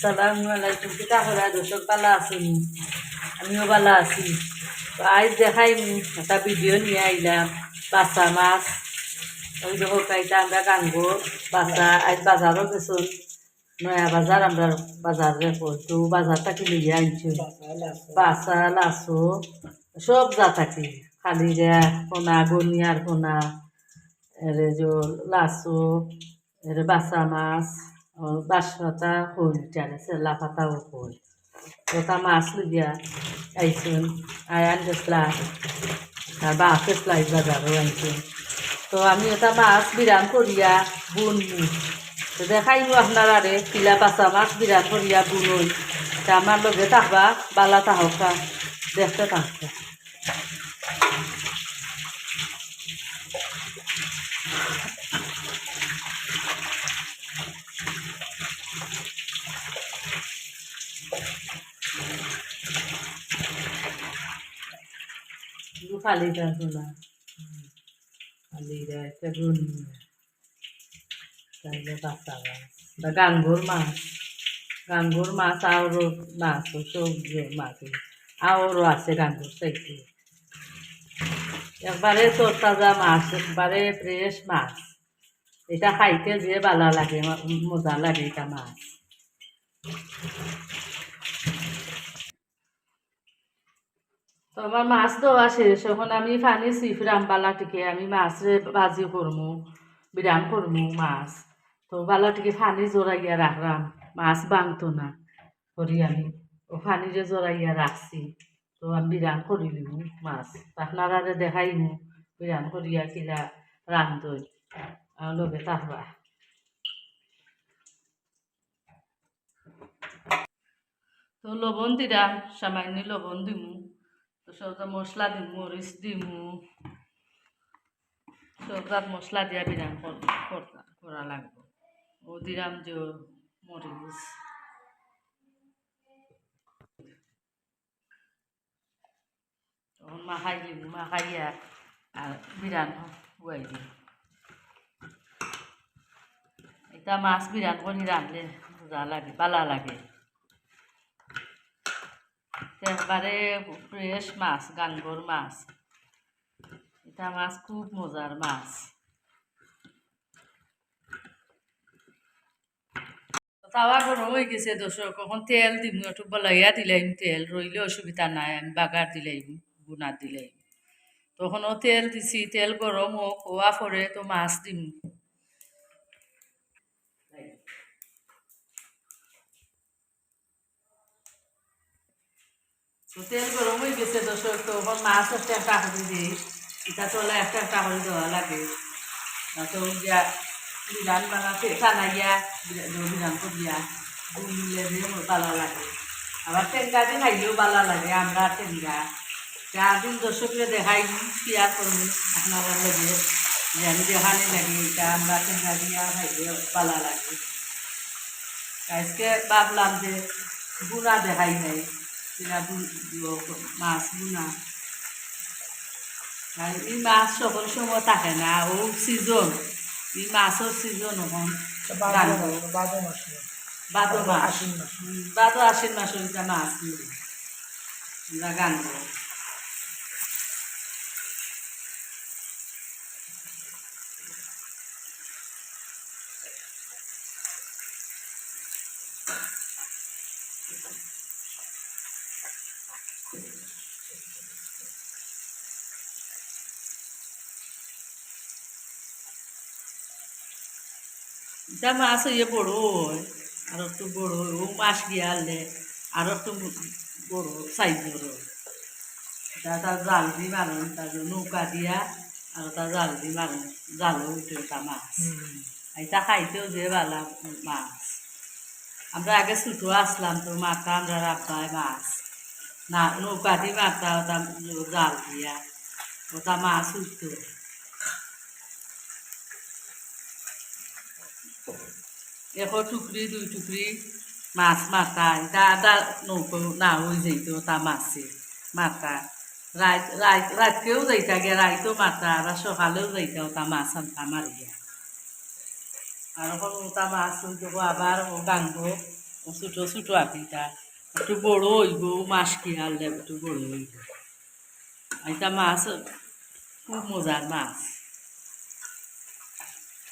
আসসালামু আলাইকুম কিতা করা দর্শক পালা আছেন? আমিও পালা আছি। তো আজ দেখাই একটা ভিডিও নিয়ে আইলাম বাচ্চা মাছ। ওই দেখো, কাইটা আমরা গানবো বাচ্চা আজ বাজারও গেছুন। নয়া বাজার, আমরা বাজার রেখো তো বাজারটা কি লিয়ে আনছি? বাচ্চা লাসো, সব যা থাকি খালি রে পোনা, গনিয়ার পোনা, এরে যে লাসো, এরে বাসা মাছ। বাসটা হল সেলা পাতাও হল ওটা মাছ লিয়া আইসুন আই আনতেছিলাম আর বাসে স্লাইস বাজারও আনছুন তো আমি ওটা মাছ বিরান করিয়া বুনবো তো দেখাইবো আপনারা রে পিলা বাসা মাছ বিরান করিয়া বুনই তা আমার লগে থাকবা, বালা তাহকা দেখতে থাকবে। খালিটা শোনা খালিটা একটা বাচ্চা মাছ বা মাছ। গাঙ্গোর মাছ আরও মাছ মাছ। আরও আছে গাঙ্গোর চাইতে একবারে তাজা মাছ, একবারে ফ্রেশ মাছ। এটা খাইতে যে ভালো লাগে, মজা লাগে এটা মাছ। আমার মাছ দেওয়া শেষ এখন আমি পানি সিফরাম বালাটিকে আমি মাছরে ভাজি করমু বিরাম করমু মাছ। তো বালাটিকে পানি জোড়াইয়া রাখলাম মাছ বাংতো না। করি আমি ও পানিরে জোড়াইয়া রাখছি তো আমি বিরাম করি নিমু মাছ। আপনারা দেখাইমু বিরাম করিয়া কিলা রান্ধই লগে তাহবা। তো লবণ দিলাম সামান্য লবণ দিমু। তো সবটা মশলা দিম মরিচ দিমু। সবজাত মশলা দিয়া বিরাম কর- লাগবে। ও দিলাম মরিচ। তখন মাখাই দিম, মাখাইয়া আর বিরান হুয়াই দিম। এটা মাছ বিরান করে রাঁধলে মজা লাগে ভালো লাগে। একবারে ফ্রেশ মাছ, গাঙ্গর মাছ। এটা মাছ খুব মজার মাছ। তাওয়া গরম হয়ে গেছে দর্শক, কখন তেল দিম, একটু বলাইয়া দিলাইম, তেল রইলে অসুবিধা নাই, আমি বাগার দিলাইম গুনার দিলাইম। তখনও তেল দিছি, তেল গরম হোক হওয়া পরে তো মাছ দিম। তো তেল গরম হয়ে গেছে দর্শক তো এখন মাছ একটা একটা করে দিই। এটা চলে একটা একটা করে দেওয়া লাগে। তো যা বিরান বানাতে টানাইয়া বিরান করিয়া বুনলে যে মোর ভালো লাগে। আবার টেঙ্গা দিন খাইলেও ভালো লাগে, আমরা টেঙ্গা। যা দিন দর্শকরে দেখাই শেয়ার করব? আপনারা লগে যে আমি দেখানি লাগে, এটা আমরা টেঙ্গা দিয়া খাইলে ভালো লাগে। আজকে ভাবলাম যে বুনা দেখাই নাই। মাছ বুনা। আর এই মাছ সকল সময় থাকে না ও সিজন এই মাছের সিজন এখন বাদো মাছ আশ্বিন মাস। বাদো আশ্বিন মাস মাছ আমরা গানব এটা মাছ হইয়ে বড় হয় আর একটু বড় হয় ও মাছ দিয়ে আনলে আর একটু বড় সাইজের হয় এটা তার জাল দিয়ে মারুন তার নৌকা দিয়া আর তার জাল দিয়ে মারুন জালও উঠে ওটা মাছ। এটা খাইতেও যে ভালো মাছ। আমরা আগে ছোটো আসলাম তো মাথা আমরা রাখতাম মাছ। না নৌকা দিয়ে মারতা ওটা জাল দিয়া ওটা মাছ উঠতো। এশ টুকরি দুই টুকরি মাছ মাতা। এটা আদা নৌকো না হয়ে যাইত তা মাছে মাতা। রাত রাত রাতকেও যাইতা গে রাইতো মাতা। আর সকালেও যাইতা তা মাছ আনতা মারিয়া আর এখন ওটা মাছ যাব আবার ও গাঙ্গ ছোটো ছোটো আটিটা একটু বড় হইব মাছ কিনে আনলে একটু বড় হইব। এটা মাছ, খুব মজার মাছ।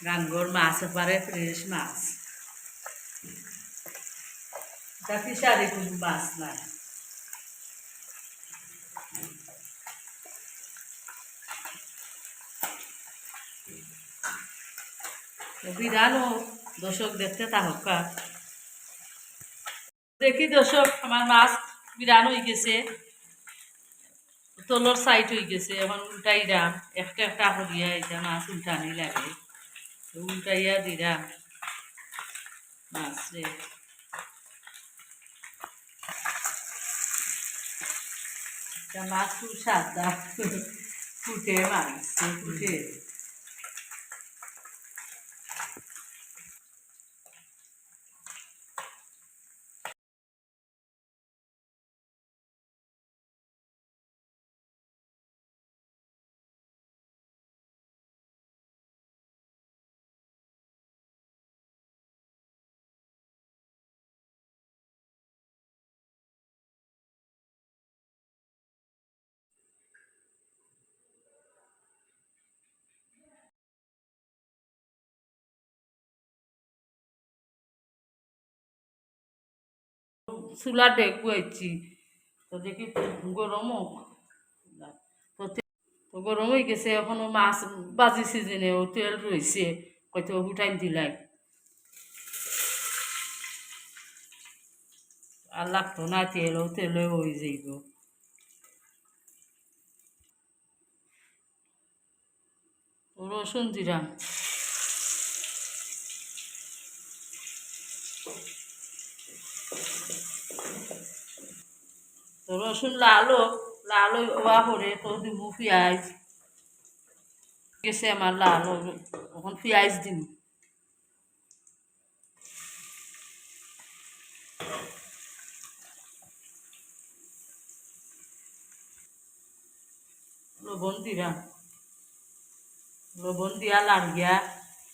গাঙ্গর মাছ এপারে ফ্রেশ মাছ। ফিসারি কোনো মাছ নাই বিরানো দর্শক দেখতে তাহকা দেখি দর্শক আমার মাছ বিরান হয়ে গেছে তলর সাইড হয়ে গেছে এখন উল্টাইরাম একটা একটা করিয়া এটা মাছ উল্টানি লাগে উল্টাইয়া দিরাম মাছ রে এটা মাছ খুব সাদা ফুটে মাছ ফুটে চুলা ডেকু আইছি তো দেখি গরমও তো তে- গরম হয়ে গেছে, এখনও মাছ বাজি সিজনে, ও তেল রয়েছে কত উঠাই দিলাই। আর লাগতো না তেল, ও তেলে হয়ে যাইব। রসুন দিলাম। তো রসুন লাল হোক লাল হওয়া পরে তো দিব পেঁয়াজ। গেছে আমার লাল, এখন পেঁয়াজ দিম। লবণ দিলাম লবণ দিয়া লাড়িয়া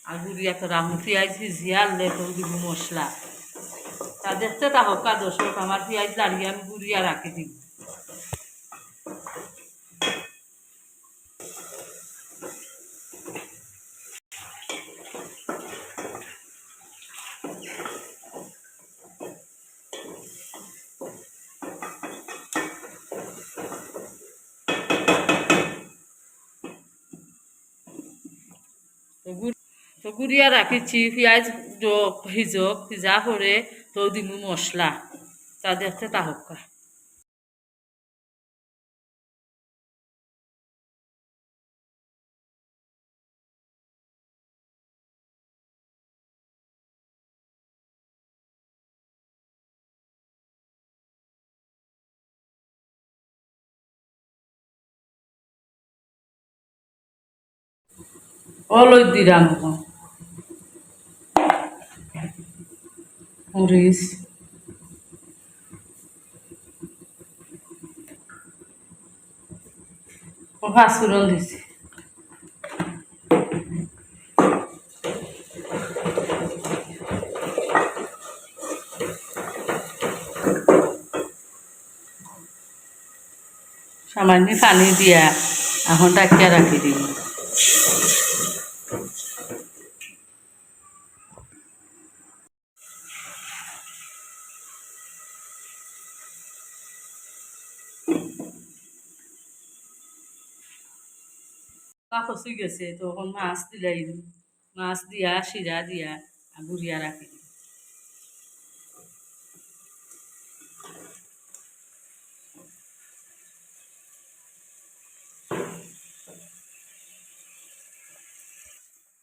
আর গুড়িয়া তো রামু পেঁয়াজ ভিজিয়া আনলে তো দিব মশলা। তা দেখতে তা হোক দর্শক আমার পেঁয়াজ লাড়িয়ে আমি গুড়িয়া রাখি তো গুড়িয়া রাখিছি, পেঁয়াজ ভিজক ভিজা করে তো দিমু মশলা তা দেখতে তা হোক অলই দিলাম মরিচ ফাঁসুরন দিছি। সামান্য পানি দিয়া এখন ডাকিয়া রাখি দিই কাপড় গেছে তখন মাছ দিলাই মাছ দিয়া, শিরা দিয়া গুড়িয়া রাখি।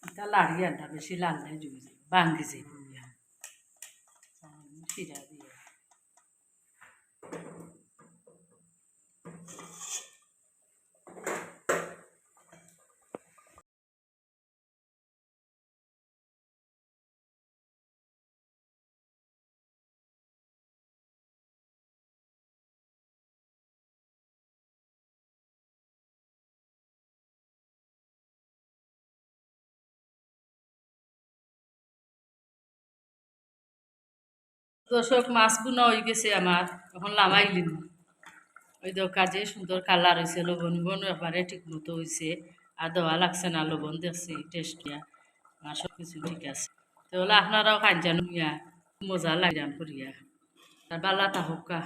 এটা লাড়িয়ে আনটা বেশি লাল নাই জুই যায় ভাঙ্গি যায় শিরা। দিয়া সব মাছ বুনা হয়ে গেছে আমার। এখন লামাইলিম ওই তো কাজে সুন্দর কালার হয়েছে লবণ বন এবারে ঠিক মতো হয়েছে আর দেওয়া লাগছে না, লবণ দেখছি টেস্টিয়া আমার আর সব কিছু ঠিক আছে। তাহলে আপনারাও কাঞ্জান নিয়া মজা লাগে করিয়া। তার বালা থাকুকা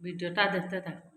ভিডিওটা দেখতে থাকুক